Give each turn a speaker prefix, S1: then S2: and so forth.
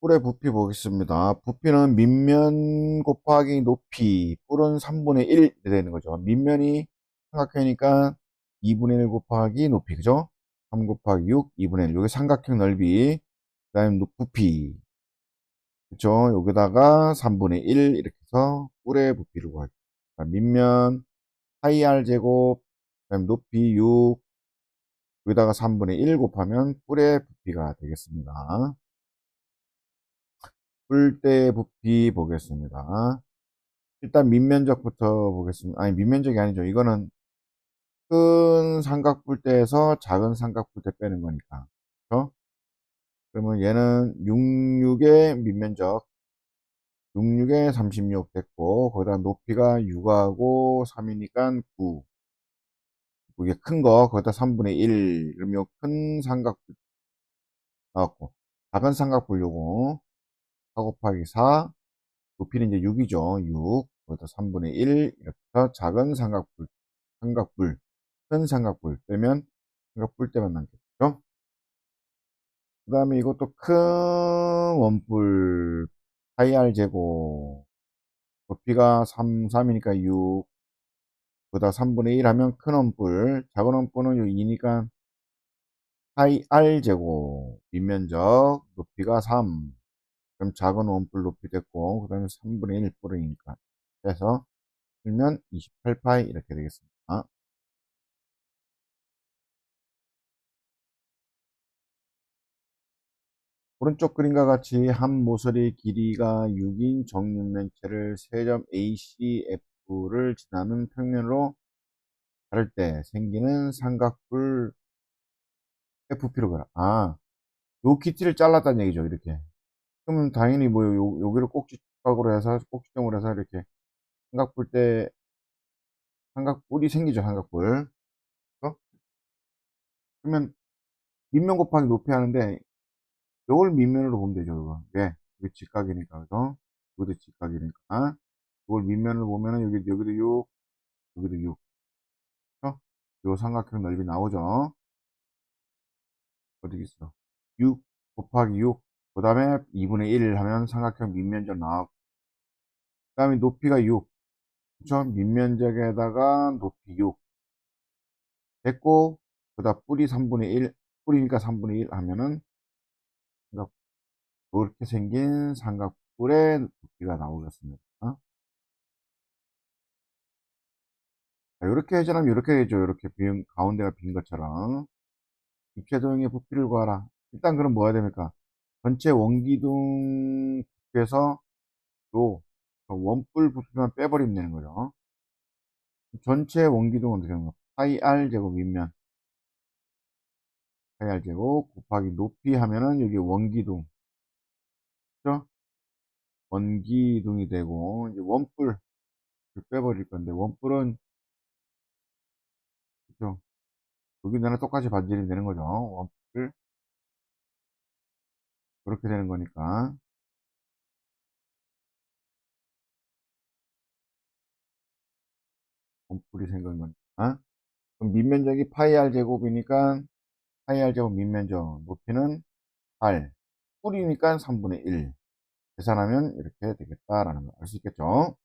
S1: 뿔의 부피 보겠습니다. 부피는 밑면 곱하기 높이, 뿔은 3분의 1 이렇게 되는 거죠. 밑면이 삼각형이니까 2분의 1 곱하기 높이, 그죠? 3 곱하기 6, 2분의 1. 요게 삼각형 넓이, 그 다음에 부피. 그쵸? 여기다가 3분의 1 이렇게 해서 뿔의 부피를 구하죠. 밑면 파이 r 제곱, 그 다음에 높이 6, 여기다가 3분의 1 곱하면 뿔의 부피가 되겠습니다. 뿔대 부피 보겠습니다. 일단 밑면적부터 보겠습니다. 아니, 밑면적이 아니죠. 이거는 큰 삼각뿔대에서 작은 삼각뿔대 빼는 거니까. 그렇죠? 그러면 얘는 66의 밑면적 66에 36 됐고 거기다 높이가 6하고 3이니까 9 이게 큰 거 거기다 3분의 1 그러면 큰 삼각뿔 나왔고 작은 삼각뿔 요거 4 곱하기 4 높이는 이제 6이죠. 6 거기다 3분의 1 이렇게 해서 작은 삼각뿔 삼각뿔 큰 삼각뿔 빼면 삼각뿔 때만 남겠죠? 그 다음에 이것도 큰 원뿔 파이 r 제곱. 높이가 3, 3이니까 6 그다 3분의 1 하면 큰 원뿔 작은 원뿔은 여기 2니까 파이 r 제곱 밑면적 높이가 3 그럼 작은 원뿔 높이 됐고 그 다음에 3분의 1 뿔이니까 그래서 풀면 28파이 이렇게 되겠습니다 오른쪽 그림과 같이 한 모서리 길이가 6인 정육면체를 세점 ACF를 지나는 평면으로 자를 때 생기는 삼각뿔 FP로 그라. 아, 요 키티를 잘랐다는 얘기죠, 이렇게. 그러면 당연히 뭐, 요, 여기를 꼭지각으로 해서, 꼭지점으로 해서 이렇게 삼각뿔 때, 삼각뿔이 생기죠, 삼각뿔. 그렇죠? 그러면 밑면 곱하기 높이 하는데, 요걸 밑면으로 보면 되죠, 이거. 왜? 이게 직각이니까, 그죠? 여기도 직각이니까. 이걸 밑면으로 보면은 여기, 여기도 6, 여기도 6. 그죠? 요 삼각형 넓이 나오죠? 어디 있어? 6 곱하기 6. 그 다음에 2분의 1 하면 삼각형 밑면적 나오고. 그 다음에 높이가 6. 그쵸? 밑면적에다가 높이 6. 됐고, 그다 뿌리 3분의 1. 뿌리니까 3분의 1 하면은 이렇게 생긴 삼각뿔의 높이가 나오겠습니다. 이렇게 해주면 이렇게 되죠. 이렇게 빈, 가운데가 빈 것처럼. 입체 도형의 부피를 구하라. 일단 그럼 뭐 해야 됩니까? 전체 원기둥 부피에서 요 원뿔 부피만 빼버리면 되는 거죠. 전체 원기둥은 어떻게 하는 거? 파이 r 제곱 밑면 파이 r 제곱 곱하기 높이 하면은 여기 원기둥 그죠? 원기둥이 되고 이제 원뿔 빼버릴 건데 원뿔은 그죠? 여기는 똑같이 반전이 되는 거죠. 원뿔 그렇게 되는 거니까. 원뿔이 생긴 거니까. 그럼 밑면적이 파이 r 제곱이니까 파이 r 제곱 밑면적 높이는 8 뿔이니까 3분의 1 계산하면 이렇게 되겠다라는 걸 알 수 있겠죠.